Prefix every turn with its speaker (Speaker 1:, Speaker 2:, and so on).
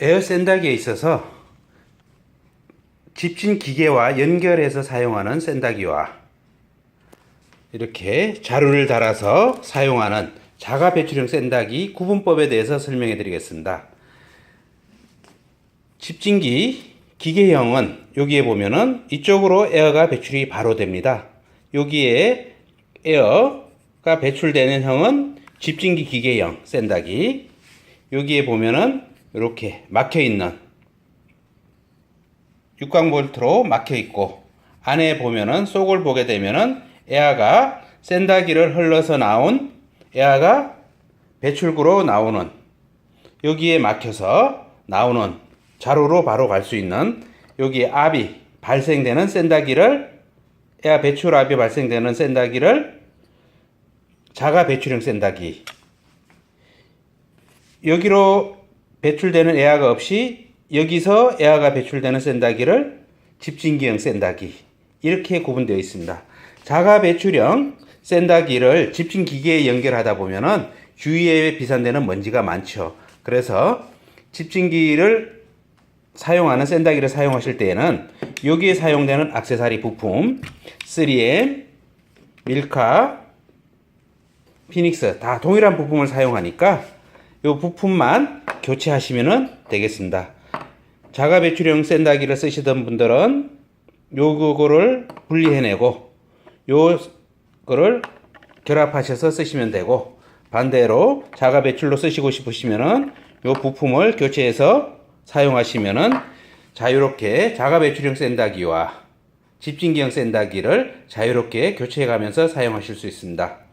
Speaker 1: 에어 샌다기에 있어서 집진 기계와 연결해서 사용하는 샌다기와 이렇게 자루를 달아서 사용하는 자가 배출형 샌다기 구분법에 대해서 설명해 드리겠습니다. 집진기 기계형은 여기에 보면은 이쪽으로 에어가 배출이 바로 됩니다. 여기에 에어가 배출되는 형은 집진기 기계형 샌다기. 여기에 보면은 이렇게 막혀 있는 6강 볼트로 막혀 있고 안에 보면은 속을 보게 되면은 에어가 샌다기를 흘러서 나온 에어가 배출구로 나오는 여기에 막혀서 나오는 자루로 바로 갈 수 있는 여기에 압이 발생되는 샌다기를 에어 배출 압이 발생되는 샌다기를 자가 배출형 샌다기. 여기로 배출되는 에어가 없이 여기서 에어가 배출되는 샌다기를 집진기형 샌다기 이렇게 구분되어 있습니다. 자가 배출형 샌다기를 집진기계에 연결하다 보면은 주위에 비산되는 먼지가 많죠. 그래서 집진기를 사용하는 샌다기를 사용하실 때에는 여기에 사용되는 액세서리 부품 3M, 밀카, 피닉스 다 동일한 부품을 사용하니까 이 부품만 교체하시면 되겠습니다. 자가 배출형 샌다기를 쓰시던 분들은 요거를 분리해내고 요거를 결합하셔서 쓰시면 되고 반대로 자가 배출로 쓰시고 싶으시면은 요 부품을 교체해서 사용하시면은 자유롭게 자가 배출형 샌다기와 집진기형 샌다기를 자유롭게 교체해 가면서 사용하실 수 있습니다.